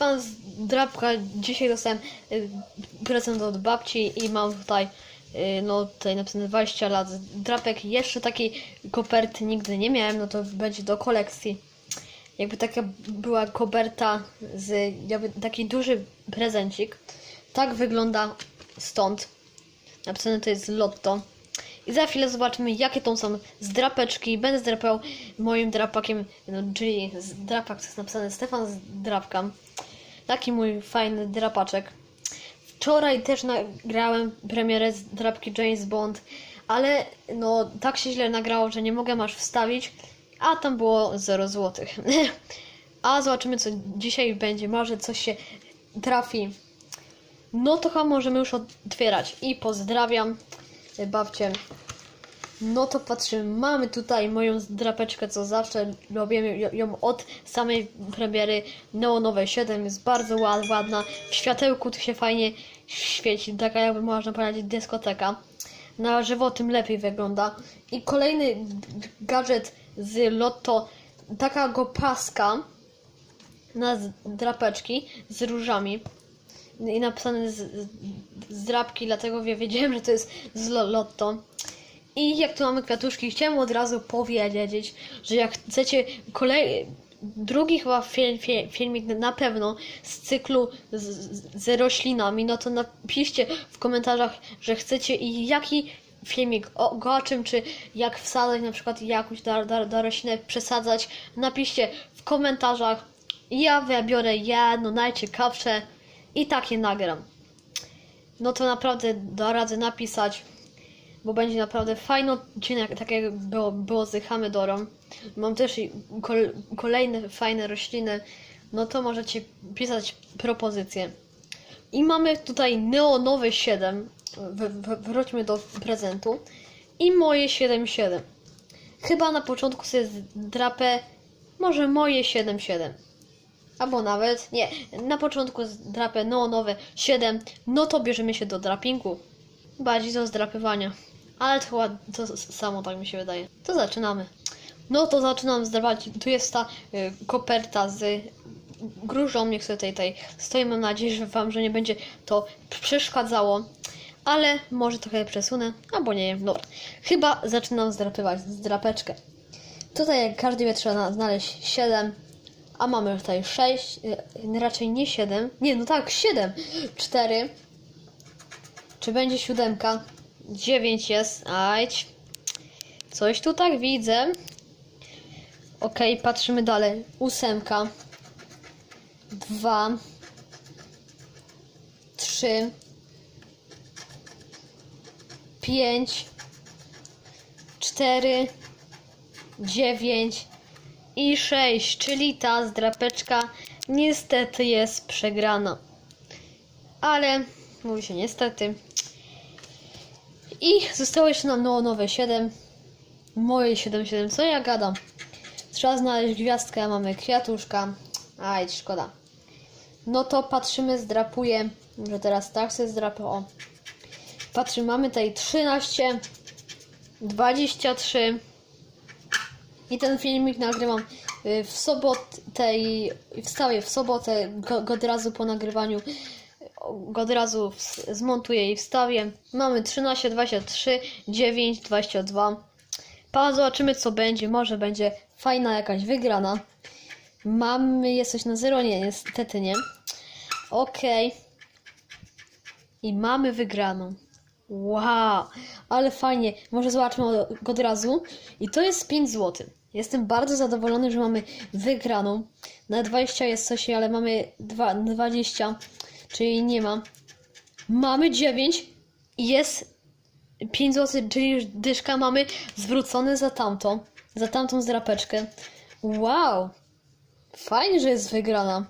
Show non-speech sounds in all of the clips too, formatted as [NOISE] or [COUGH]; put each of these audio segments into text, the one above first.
Stefan z Drapka. Dzisiaj dostałem y, prezent od babci i mam tutaj, y, no tutaj napisane 20 lat. Drapek jeszcze takiej koperty nigdy nie miałem, no to będzie do kolekcji. Jakby taka była koperta z jakby taki duży prezencik. Tak wygląda stąd. Napisane to jest lotto. I za chwilę zobaczymy, jakie to są zdrapeczki. Będę zdrapał moim drapakiem, no, czyli zdrapak, to jest napisane Stefan Zdrapka. Taki mój fajny drapaczek. Wczoraj też nagrałem premierę z drapki James Bond, ale no tak się źle nagrało, że nie mogę aż wstawić, a tam było 0 zł. [LAUGHS] a zobaczymy, co dzisiaj będzie. Może coś się trafi. No to chyba możemy już otwierać. I pozdrawiam e, babcię. No to patrzymy, mamy tutaj moją drapeczkę, co zawsze robimy ją- od samej premiery Neonowej 7, jest bardzo ład- ładna, w światełku tu się fajnie świeci, taka jakby można powiedzieć dyskoteka. Na żywo tym lepiej wygląda. I kolejny gadżet z Lotto, taka go paska na drapeczki z różami i napisane z, z, drapki, dlatego wie- wiedziałem, że to jest z lo- Lotto. I jak tu mamy kwiatuszki, chciałem od razu powiedzieć, że jak chcecie kolej... drugi chyba fil, fil, filmik na pewno z cyklu z, z, roślinami, no to napiszcie w komentarzach, że chcecie i jaki filmik o, o czym, czy jak wsadzać na przykład jakąś da, da, da roślinę, przesadzać, napiszcie w komentarzach. Ja wybiorę jedno najciekawsze i takie nagram. No to naprawdę da radzę napisać bo będzie naprawdę fajny odcinek, tak jak było, było z Hamedorą. Mam też kolejne fajne rośliny, no to możecie pisać propozycje. I mamy tutaj neonowe 7, w, w, wróćmy do prezentu, i moje 7,7. Chyba na początku sobie zdrapę, może moje 7,7. Albo nawet, nie, na początku zdrapę neonowe 7, no to bierzemy się do drapingu bardziej do zdrapywania. Ale to chyba to samo tak mi się wydaje. To zaczynamy. No to zaczynam zdrapać. Tu jest ta y, koperta z grużą. Niech sobie tutaj, tutaj stoi. Mam nadzieję, że wam, że nie będzie to przeszkadzało. Ale może trochę przesunę, albo nie wiem. No, chyba zaczynam zdrapywać zdrapeczkę. Tutaj jak każdy wie trzeba na- znaleźć 7, a mamy tutaj 6, y, raczej nie 7. Nie, no tak, 7, 4, czy będzie siódemka? Dziewięć jest. Ajdź. Coś tu tak widzę. Okej, patrzymy dalej. Ósemka. Dwa. Trzy. Pięć. Cztery. Dziewięć. I sześć, czyli ta zdrapeczka niestety jest przegrana. Ale mówi się niestety. I zostało jeszcze nam no, nowe 7. Moje 7-7. Co ja gadam? Trzeba znaleźć gwiazdkę, mamy kwiatuszka. Aj, szkoda. No to patrzymy, zdrapuję. Może teraz tak się zdrapę. O. Patrzymy, mamy tutaj 13, 23. I ten filmik nagrywam y, w sobotę i wstawię w sobotę, go, go od razu po nagrywaniu go od razu zmontuję i wstawię. Mamy 13, 23, 9, 22. Pa, zobaczymy co będzie. Może będzie fajna jakaś wygrana. Mamy, jest coś na zero? Nie, niestety nie. Okej. I mamy wygraną. Wow, ale fajnie. Może zobaczmy go od razu. I to jest 5 zł. Jestem bardzo zadowolony, że mamy wygraną. Na 20 jest coś, ale mamy dwa- 20, czyli nie ma. Mamy 9 i jest 5 zł, czyli dyszka mamy zwrócone za tamtą, za tamtą zdrapeczkę. Wow, fajnie, że jest wygrana.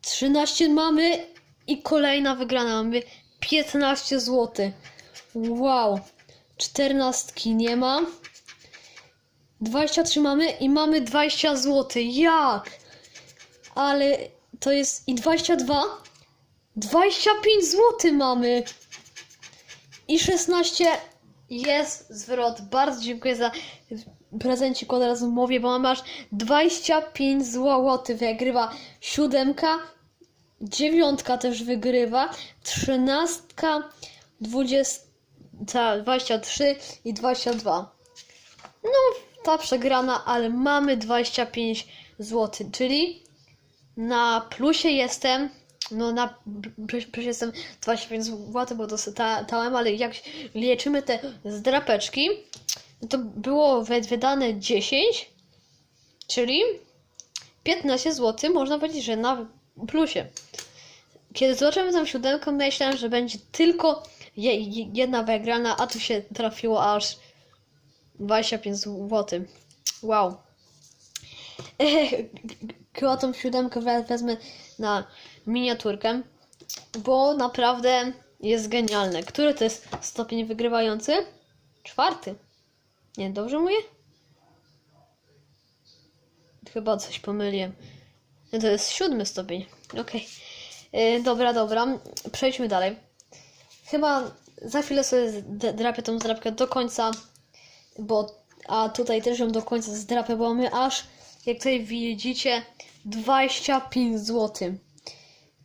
13 mamy i kolejna wygrana. Mamy 15 zł. Wow. 14 nie ma. 23 mamy i mamy 20 zł. Jak? Ale to jest i 22. 25 zł mamy. I 16 Jest zwrot. Bardzo dziękuję za prezencik od razu mówię, bo mam aż 25 zł. Wygrywa siódemka, dziewiątka też wygrywa, trzynastka, dwudziesta, 23 i 22. No, ta przegrana, ale mamy 25 zł, czyli na plusie jestem. No na plusie jestem 25 zł, bo dostałem, ale jak liczymy te zdrapeczki, no to było wy- wydane 10, czyli 15 zł, można powiedzieć, że na plusie. Kiedy zobaczyłem tą siódemkę, myślałem, że będzie tylko je, je- jedna wygrana, a tu się trafiło aż 25 zł. Wow. [LAUGHS] Chyba tą siódemkę we- wezmę na miniaturkę, bo naprawdę jest genialne. Który to jest stopień wygrywający? Czwarty. Nie, dobrze mówię? Chyba coś pomyliłem. To jest siódmy stopień. Okej. Yy, Dobra, dobra. Przejdźmy dalej. Chyba za chwilę sobie drapię tą zdrapkę do końca, bo a tutaj też ją do końca zdrapię, bo mamy aż, jak tutaj widzicie, 25 zł.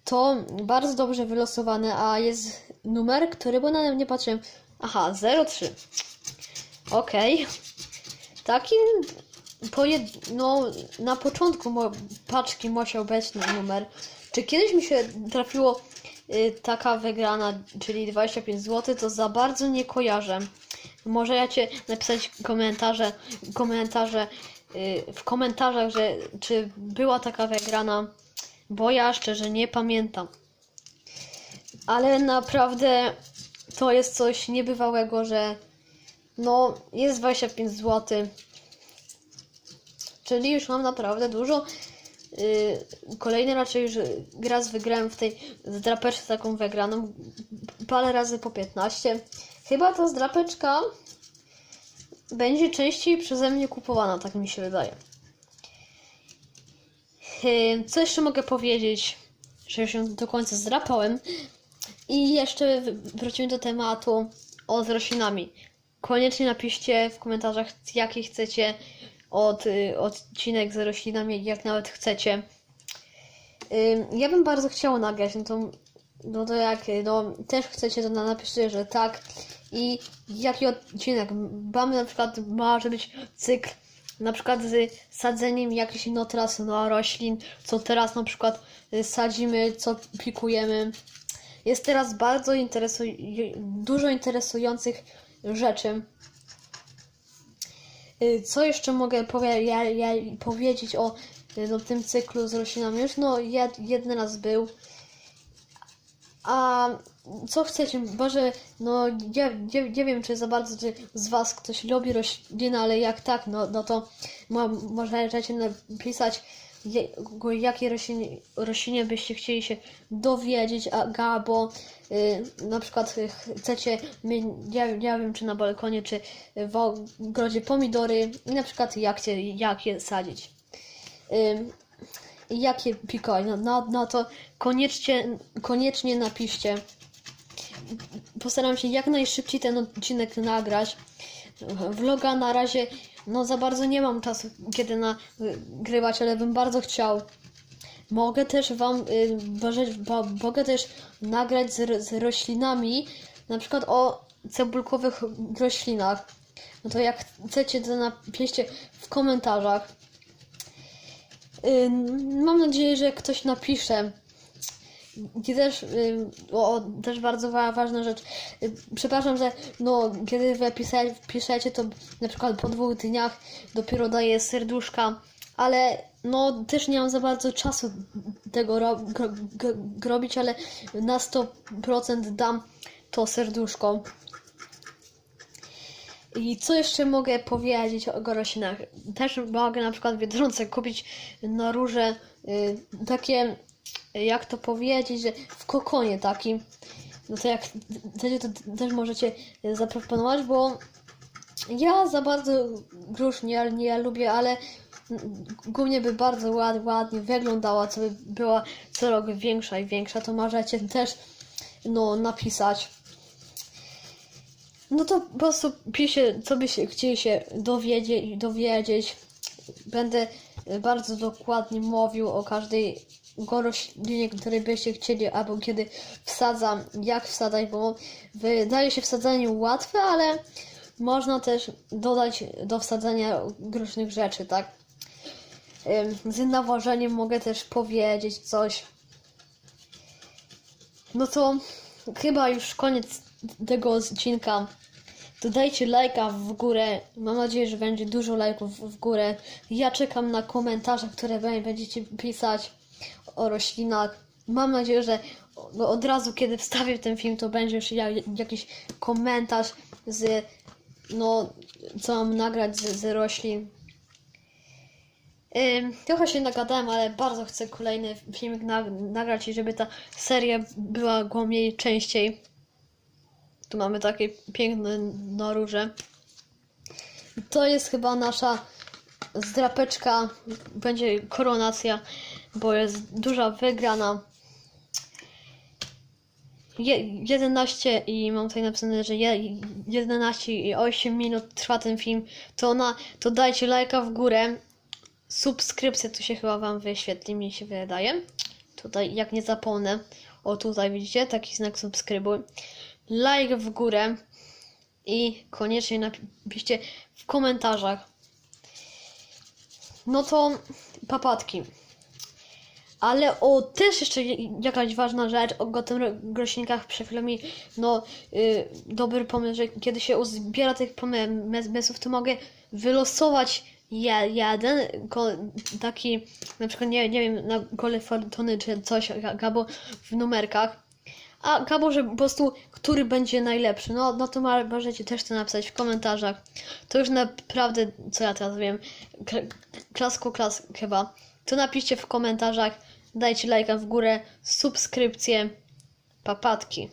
To bardzo dobrze wylosowane, a jest numer, który, bo na nie patrzyłem. Aha, 03. Okej. Taki po jed... no, na początku paczki musiał być numer. Czy kiedyś mi się trafiło y, taka wygrana, czyli 25 zł, to za bardzo nie kojarzę. Może ja cię napisać komentarze, komentarze w komentarzach, że czy była taka wygrana, bo ja szczerze nie pamiętam. Ale naprawdę to jest coś niebywałego, że no jest 25 zł. Czyli już mam naprawdę dużo. Yy, kolejny raczej już raz wygrałem w tej zdrapeczce taką wygraną. Parę razy po 15. Chyba ta zdrapeczka będzie częściej przeze mnie kupowana, tak mi się wydaje. Yy, co jeszcze mogę powiedzieć? Że ją do końca zdrapałem. I jeszcze wrócimy do tematu o z roślinami. Koniecznie napiszcie w komentarzach, jaki chcecie od, y, odcinek z roślinami, jak nawet chcecie. Ym, Ja bym bardzo chciała nagrać, no to, no to jak no, też chcecie, to na- napiszcie, że tak. I jaki odcinek? Mamy na przykład, może być cykl na przykład z sadzeniem jakichś no teraz no, roślin, co teraz na przykład y, sadzimy, co pikujemy. Jest teraz bardzo interesuj- dużo interesujących rzeczy. Y, Co jeszcze mogę powie- ja, ja powiedzieć o y, no, tym cyklu z roślinami? Już no jed, jeden raz był. A co chcecie? Może, no nie, nie, nie wiem, czy za bardzo z Was ktoś lubi rośliny, ale jak tak, no, no to mo, możecie napisać, jakie rośliny, roślinie byście chcieli się dowiedzieć, a, albo y, na przykład y, chcecie mieć, ja, ja wiem, czy na balkonie, czy w ogrodzie pomidory i na przykład jak, cię, jak je sadzić. Ym, jakie pikować. No, no, no to koniecznie, koniecznie napiszcie. Postaram się jak najszybciej ten odcinek nagrać. Vloga na razie no za bardzo nie mam czasu kiedy nagrywać, ale bym bardzo chciał. Mogę też wam y, bo- mogę też nagrać z, z roślinami, na przykład o cebulkowych roślinach. No to jak chcecie, to napiszcie w komentarzach. Mam nadzieję, że ktoś napisze. I też, o, też bardzo wa- ważna rzecz. Przepraszam, że no, kiedy wy piszecie, to na przykład po dwóch dniach dopiero daję serduszka, ale no też nie mam za bardzo czasu tego ro- gro- gro- robić, ale na 100% dam to serduszko. I co jeszcze mogę powiedzieć o roślinach? Też mogę na przykład w Biedronce kupić na róże y, takie, jak to powiedzieć, że w kokonie takim. No to jak chcecie, to też możecie zaproponować, bo ja za bardzo grusz nie, nie lubię, ale głównie by bardzo ład, ładnie wyglądała, co by była co rok większa i większa, to możecie też no, napisać. No to po prostu pisze, co byście chcieli się dowiedzieć, dowiedzieć. Będę bardzo dokładnie mówił o każdej roślinie, której byście chcieli, albo kiedy wsadzam, jak wsadzać, bo wydaje się wsadzanie łatwe, ale można też dodać do wsadzania różnych rzeczy, tak? Z nawożeniem mogę też powiedzieć coś. No to chyba już koniec tego odcinka. Dodajcie lajka w górę. Mam nadzieję, że będzie dużo lajków w górę. Ja czekam na komentarze, które bę- będziecie pisać o roślinach. Mam nadzieję, że no od razu, kiedy wstawię ten film, to będzie już ja- jakiś komentarz z, no, co mam nagrać z, z roślin. Ym, trochę się nagadałem, ale bardzo chcę kolejny filmik na, nagrać i żeby ta seria była głębiej częściej. Tu mamy takie piękne naróże. To jest chyba nasza zdrapeczka. Będzie koronacja, bo jest duża wygrana. Je, 11 i mam tutaj napisane, że je, 11 i 8 minut trwa ten film. To ona, to dajcie lajka w górę. Subskrypcja tu się chyba Wam wyświetli, mi się wydaje. Tutaj, jak nie zapomnę. O, tutaj widzicie, taki znak subskrybuj. Like w górę. I koniecznie napiszcie w komentarzach. No to papatki. Ale o, też jeszcze jakaś ważna rzecz, o o tym roślinkach przed chwilą mi, no, y, dobry pomysł, że kiedy się uzbiera tych pomysłów, to mogę wylosować je, jeden, taki, na przykład, nie, nie wiem, na kole fortuny czy coś, albo w numerkach. A Gabo, że po prostu, który będzie najlepszy? No, no to możecie też to napisać w komentarzach. To już naprawdę, co ja teraz wiem, k- klasko klas chyba. To napiszcie w komentarzach, dajcie lajka w górę, subskrypcję, papatki.